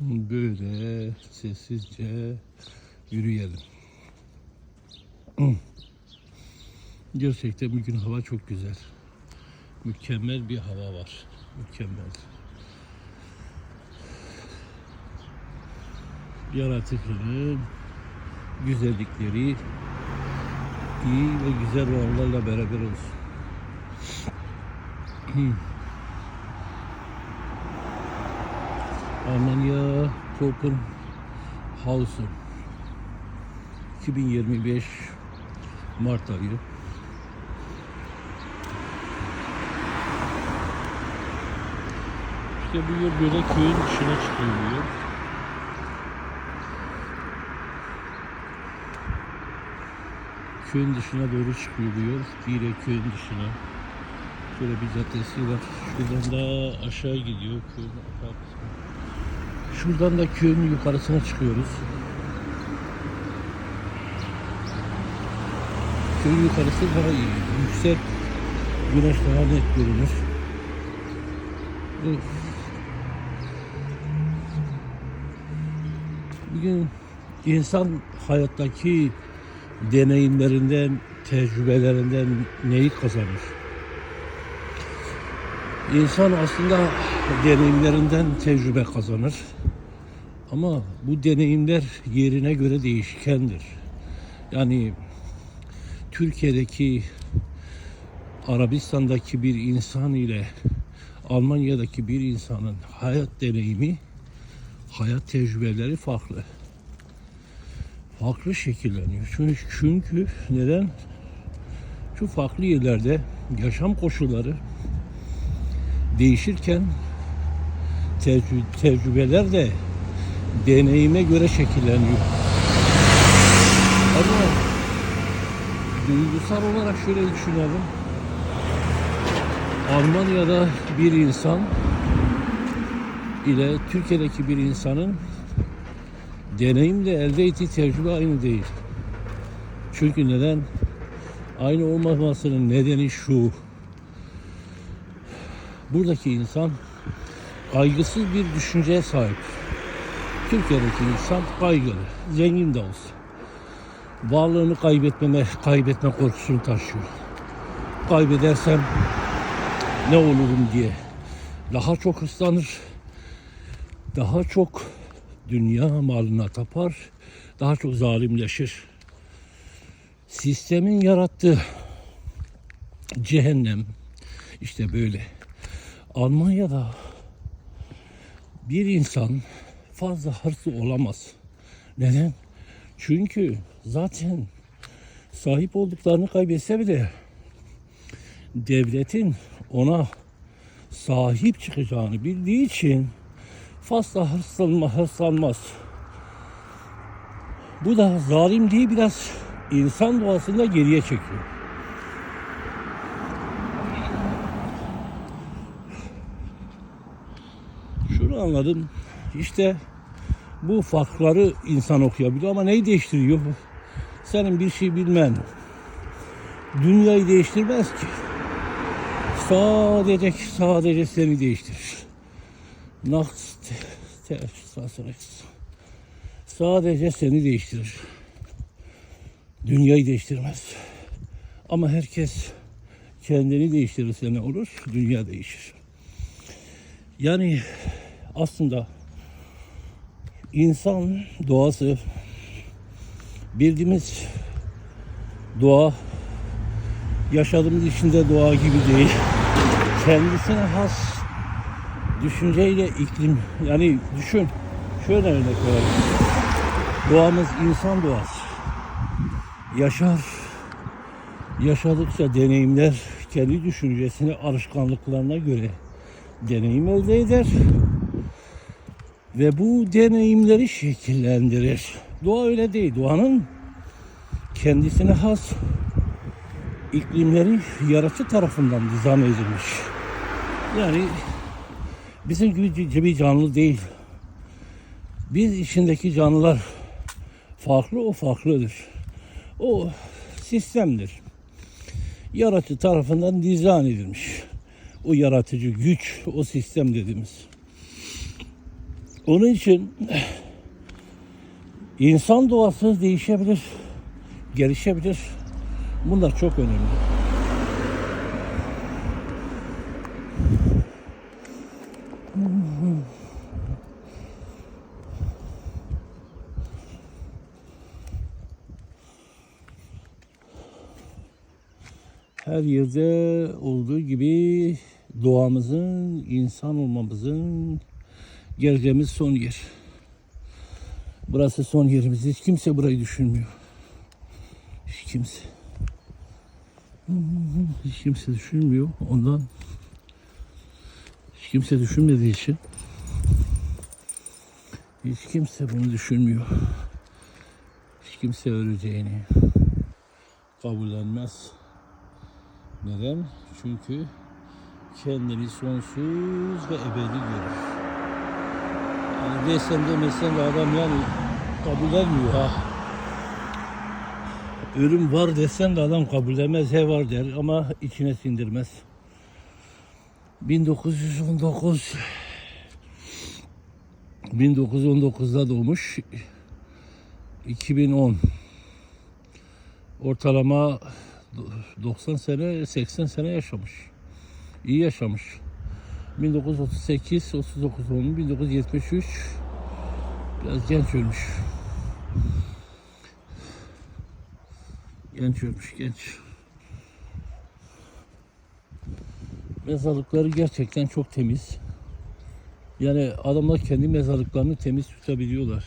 Böyle sessizce yürüyelim. Gerçekten bugün hava çok güzel. Mükemmel bir hava var. Mükemmel. Yaratıcının güzellikleri iyi ve güzel ruhlarla beraber olsun. Almanya Token Hausen 2025 Mart ayı İşte bu yıl böyle köyün dışına çıkıyor bu. Köyün dışına doğru çıkıyor bu yol. Dire köyün dışına. Şöyle bir caddesi var. Şuradan da aşağı gidiyor köyün aşağı kısmı. Şuradan da köyün yukarısına çıkıyoruz. Köyün yukarısı daha iyi. Yüksek. Güneş daha net görünür. Bugün insan hayattaki deneyimlerinden, tecrübelerinden neyi kazanır? İnsan aslında deneyimlerinden tecrübe kazanır. Ama bu deneyimler yerine göre değişkendir. Yani Türkiye'deki Arabistan'daki bir insan ile Almanya'daki bir insanın hayat deneyimi, hayat tecrübeleri farklı. Farklı şekilleniyor. Çünkü, çünkü neden? Şu farklı yerlerde yaşam koşulları değişirken tecrü- tecrübeler de deneyime göre şekilleniyor. Ama duygusal olarak şöyle düşünelim. Almanya'da bir insan ile Türkiye'deki bir insanın deneyimle elde ettiği tecrübe aynı değil. Çünkü neden? Aynı olmamasının nedeni şu. Buradaki insan kaygısız bir düşünceye sahip. Türkiye'deki insan kaygılı, zengin de olsa. Varlığını kaybetmeme, kaybetme korkusunu taşıyor. Kaybedersem ne olurum diye daha çok hırslanır, daha çok dünya malına tapar, daha çok zalimleşir. Sistemin yarattığı cehennem işte böyle. Almanya'da bir insan fazla hırslı olamaz. Neden? Çünkü zaten sahip olduklarını kaybetse bile devletin ona sahip çıkacağını bildiği için fazla hırslanma, hırslanmaz. Bu da zalimliği biraz insan doğasında geriye çekiyor. Şunu anladım. İşte bu farkları insan okuyabiliyor ama neyi değiştiriyor? Senin bir şey bilmen dünyayı değiştirmez ki. Sadece sadece seni değiştirir. Nachts Sadece seni değiştirir. Dünyayı değiştirmez. Ama herkes kendini değiştirirse ne olur? Dünya değişir. Yani aslında insan doğası bildiğimiz doğa yaşadığımız içinde doğa gibi değil. Kendisine has düşünceyle iklim yani düşün şöyle örnek verelim. Doğamız insan doğası. Yaşar. Yaşadıkça deneyimler kendi düşüncesine, alışkanlıklarına göre deneyim elde eder. Ve bu deneyimleri şekillendirir. Doğa öyle değil. Doğanın kendisine has iklimleri yaratıcı tarafından dizayn edilmiş. Yani bizim gibi, gibi canlı değil. Biz içindeki canlılar farklı o farklıdır. O sistemdir. Yaratıcı tarafından dizayn edilmiş. O yaratıcı güç, o sistem dediğimiz. Onun için insan doğası değişebilir, gelişebilir. Bunlar çok önemli. Her yerde olduğu gibi doğamızın, insan olmamızın geleceğimiz son yer. Burası son yerimiz. Hiç kimse burayı düşünmüyor. Hiç kimse. Hiç kimse düşünmüyor. Ondan hiç kimse düşünmediği için hiç kimse bunu düşünmüyor. Hiç kimse öleceğini kabullenmez. Neden? Çünkü kendini sonsuz ve ebedi görür. Desen demesen de adam yani kabullenmiyor ha. Ölüm var desen de adam kabullenmez. He var der ama içine sindirmez. 1919 1919'da doğmuş. 2010 ortalama 90 sene 80 sene yaşamış. İyi yaşamış. 1938 39 doğumlu 1973 biraz genç ölmüş. Genç ölmüş genç. Mezarlıkları gerçekten çok temiz. Yani adamlar kendi mezarlıklarını temiz tutabiliyorlar.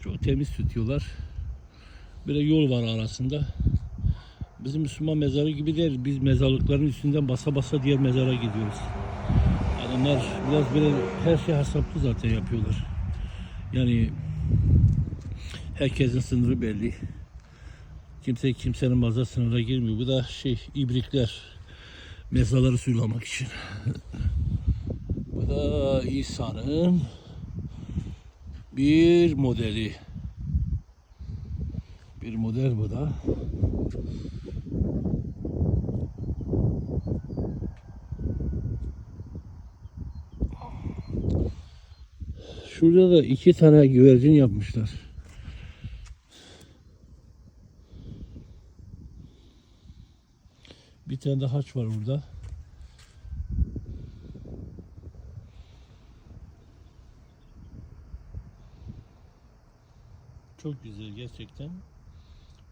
Çok temiz tutuyorlar. Böyle yol var arasında. Bizim Müslüman mezarı gibi değil. Biz mezarlıkların üstünden basa basa diğer mezara gidiyoruz. Adamlar biraz böyle her şey hesaplı zaten yapıyorlar. Yani herkesin sınırı belli. Kimse kimsenin mazar sınırına girmiyor. Bu da şey ibrikler. Mezarları sulamak için. Bu da İsa'nın bir modeli. Bir model bu da. Şurada da iki tane güvercin yapmışlar. Bir tane de haç var burada. Çok güzel gerçekten.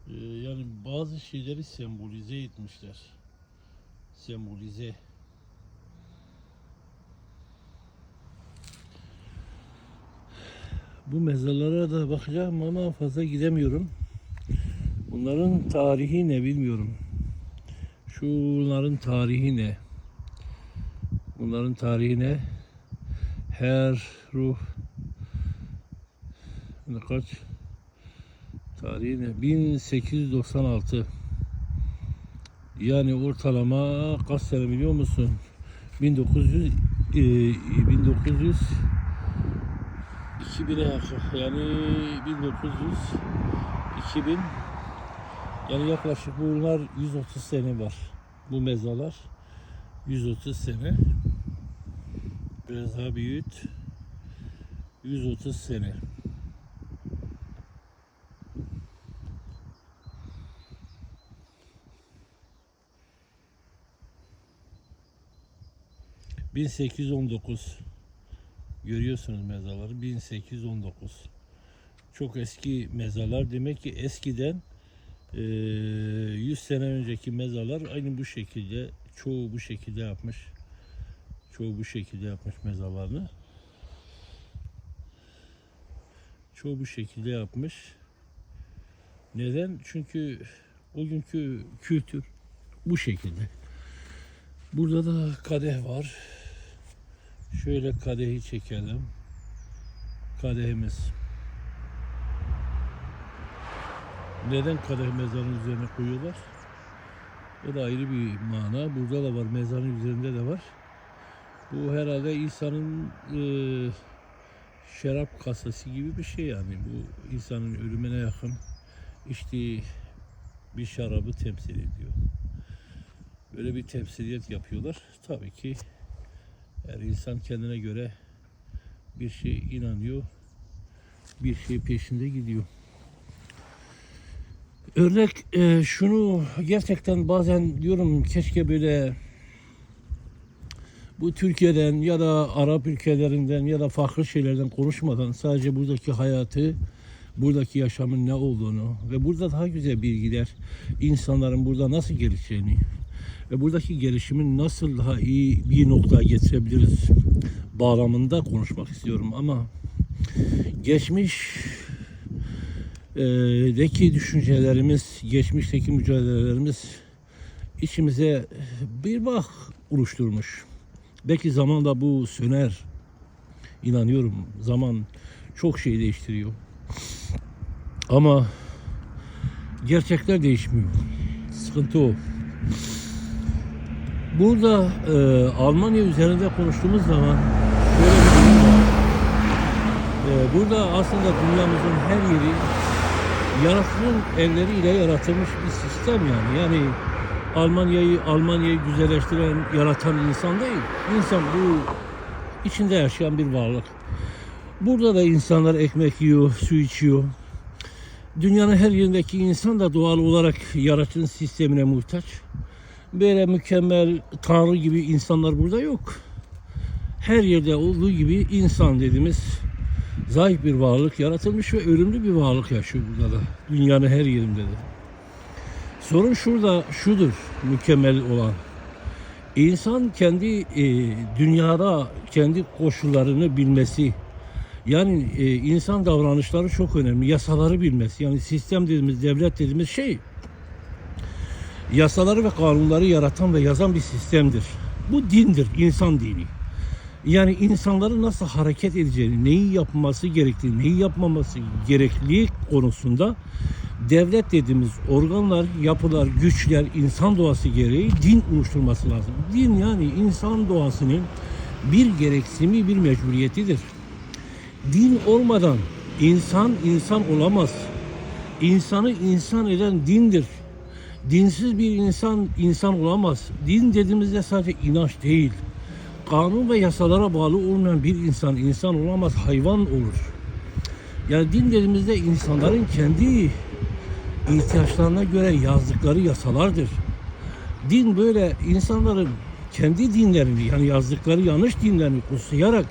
Ee, yani bazı şeyleri sembolize etmişler. Sembolize. Bu mezarlara da bakacağım ama fazla gidemiyorum. Bunların tarihi ne bilmiyorum. Şunların tarihi ne? Bunların tarihi ne? Her ruh ne kaç? Tarihi ne? 1896. Yani ortalama kaç sene biliyor musun? 1900 e, 1900 2000'e yakın. Yani 1900 2000 yani yaklaşık bunlar 130 sene var. Bu mezarlar 130 sene. Biraz daha büyüt. 130 sene. ...1819... ...görüyorsunuz mezarları... ...1819... ...çok eski mezarlar... ...demek ki eskiden... Ee, 100 sene önceki mezarlar aynı bu şekilde çoğu bu şekilde yapmış. Çoğu bu şekilde yapmış mezarlarını. Çoğu bu şekilde yapmış. Neden? Çünkü o günkü kültür bu şekilde. Burada da kadeh var. Şöyle kadehi çekelim. Kadehimiz. Neden kadeh mezarın üzerine koyuyorlar? O da ayrı bir mana. Burada da var, mezarın üzerinde de var. Bu herhalde insanın e, şarap kasası gibi bir şey yani. Bu insanın ölümüne yakın içtiği bir şarabı temsil ediyor. Böyle bir temsiliyet yapıyorlar. Tabii ki her insan kendine göre bir şey inanıyor, bir şey peşinde gidiyor. Örnek e, şunu gerçekten bazen diyorum keşke böyle bu Türkiye'den ya da Arap ülkelerinden ya da farklı şeylerden konuşmadan sadece buradaki hayatı, buradaki yaşamın ne olduğunu ve burada daha güzel bilgiler, insanların burada nasıl gelişeceğini ve buradaki gelişimin nasıl daha iyi bir noktaya getirebiliriz bağlamında konuşmak istiyorum ama geçmiş e, deki düşüncelerimiz, geçmişteki mücadelelerimiz içimize bir bak oluşturmuş. Belki zamanla bu söner. İnanıyorum zaman çok şey değiştiriyor. Ama gerçekler değişmiyor. Sıkıntı o. Burada e, Almanya üzerinde konuştuğumuz zaman şöyle bir durum var. E, burada aslında dünyamızın her yeri yaratıcının elleriyle yaratılmış bir sistem yani. Yani Almanya'yı Almanya'yı güzelleştiren, yaratan insan değil. İnsan bu içinde yaşayan bir varlık. Burada da insanlar ekmek yiyor, su içiyor. Dünyanın her yerindeki insan da doğal olarak yaratığın sistemine muhtaç. Böyle mükemmel tanrı gibi insanlar burada yok. Her yerde olduğu gibi insan dediğimiz zayıf bir varlık yaratılmış ve ölümlü bir varlık yaşıyor burada da. Dünyanın her yerinde de. Sorun şurada şudur mükemmel olan. İnsan kendi e, dünyada kendi koşullarını bilmesi. Yani e, insan davranışları çok önemli. Yasaları bilmesi. Yani sistem dediğimiz, devlet dediğimiz şey yasaları ve kanunları yaratan ve yazan bir sistemdir. Bu dindir, insan dini. Yani insanların nasıl hareket edeceğini, neyi yapması gerektiğini, neyi yapmaması gerektiği konusunda devlet dediğimiz organlar, yapılar, güçler, insan doğası gereği din oluşturması lazım. Din yani insan doğasının bir gereksimi, bir mecburiyetidir. Din olmadan insan insan olamaz. İnsanı insan eden dindir. Dinsiz bir insan insan olamaz. Din dediğimizde sadece inanç değil. Kanun ve yasalara bağlı olmayan bir insan insan olamaz, hayvan olur. Yani din dediğimizde insanların kendi ihtiyaçlarına göre yazdıkları yasalardır. Din böyle insanların kendi dinlerini yani yazdıkları yanlış dinlerini kutsayarak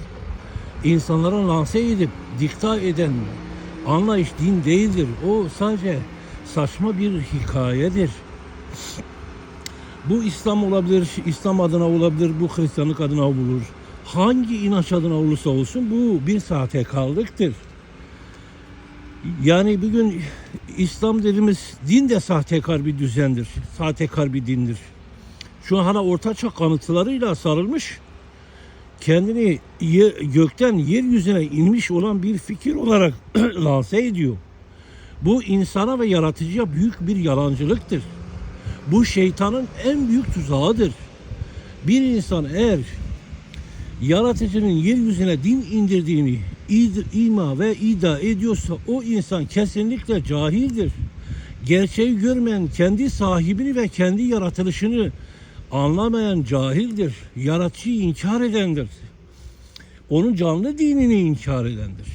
insanlara lanse edip dikta eden anlayış din değildir. O sadece saçma bir hikayedir. Bu İslam olabilir, İslam adına olabilir, bu Hristiyanlık adına olur. Hangi inanç adına olursa olsun bu bir saate kaldıktır. Yani bugün İslam dediğimiz din de sahtekar bir düzendir. Sahtekar bir dindir. Şu an hala ortaçağ kanıtlarıyla sarılmış kendini gökten yeryüzüne inmiş olan bir fikir olarak lanse ediyor. Bu insana ve yaratıcıya büyük bir yalancılıktır. Bu şeytanın en büyük tuzağıdır. Bir insan eğer yaratıcının yeryüzüne din indirdiğini ima ve iddia ediyorsa o insan kesinlikle cahildir. Gerçeği görmeyen kendi sahibini ve kendi yaratılışını anlamayan cahildir. Yaratıcıyı inkar edendir. Onun canlı dinini inkar edendir.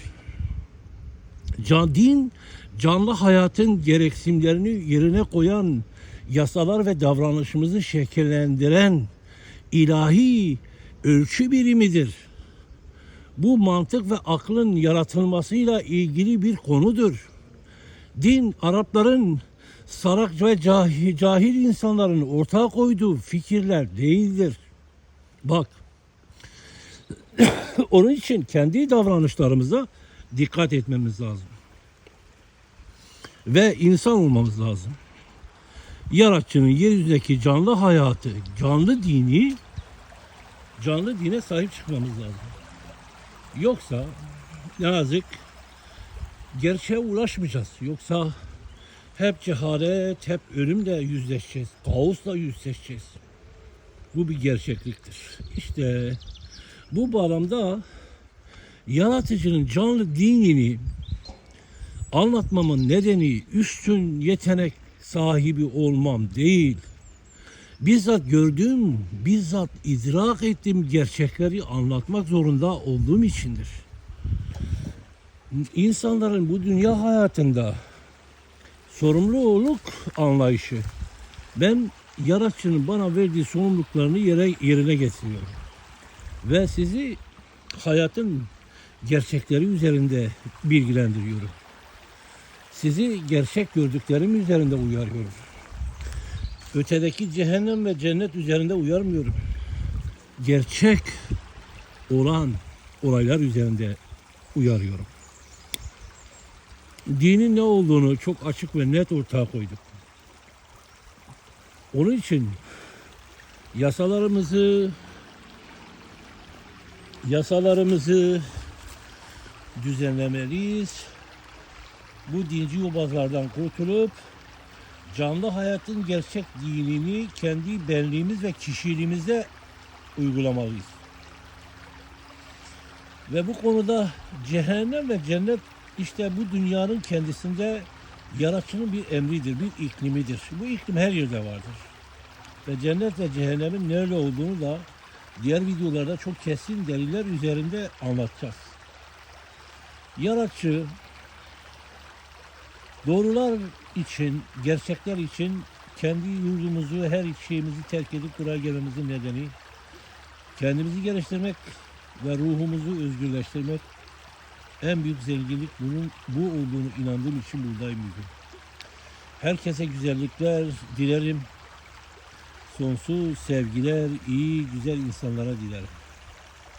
Can, din canlı hayatın gereksinimlerini yerine koyan yasalar ve davranışımızı şekillendiren ilahi ölçü birimidir. Bu mantık ve aklın yaratılmasıyla ilgili bir konudur. Din Arapların salak ve cahil, cahil insanların ortaya koyduğu fikirler değildir. Bak. Onun için kendi davranışlarımıza dikkat etmemiz lazım. Ve insan olmamız lazım. Yaratıcının yeryüzündeki canlı hayatı, canlı dini, canlı dine sahip çıkmamız lazım. Yoksa ne yazık gerçeğe ulaşmayacağız. Yoksa hep cehalet, hep ölümle yüzleşeceğiz. Kaosla yüzleşeceğiz. Bu bir gerçekliktir. İşte bu bağlamda yaratıcının canlı dinini anlatmamın nedeni üstün yetenek sahibi olmam değil. Bizzat gördüğüm, bizzat idrak ettiğim gerçekleri anlatmak zorunda olduğum içindir. insanların bu dünya hayatında sorumluluk anlayışı ben yaratıcının bana verdiği sorumluluklarını yere, yerine getiriyorum. Ve sizi hayatın gerçekleri üzerinde bilgilendiriyorum. Sizi gerçek gördüklerim üzerinde uyarıyorum. Ötedeki cehennem ve cennet üzerinde uyarmıyorum. Gerçek olan olaylar üzerinde uyarıyorum. Dinin ne olduğunu çok açık ve net ortaya koyduk. Onun için yasalarımızı yasalarımızı düzenlemeliyiz. Bu dinci yobazlardan kurtulup canlı hayatın gerçek dinini kendi benliğimiz ve kişiliğimizde uygulamalıyız. Ve bu konuda cehennem ve cennet işte bu dünyanın kendisinde yaratıcının bir emridir, bir iklimidir. Bu iklim her yerde vardır. Ve cennet ve cehennemin nerede olduğunu da diğer videolarda çok kesin deliller üzerinde anlatacağız. Yaratıcı doğrular için, gerçekler için kendi yurdumuzu, her şeyimizi terk edip buraya gelmemizin nedeni kendimizi geliştirmek ve ruhumuzu özgürleştirmek en büyük zenginlik bunun bu olduğunu inandığım için buradayım bugün. Herkese güzellikler dilerim. Sonsuz sevgiler, iyi, güzel insanlara dilerim.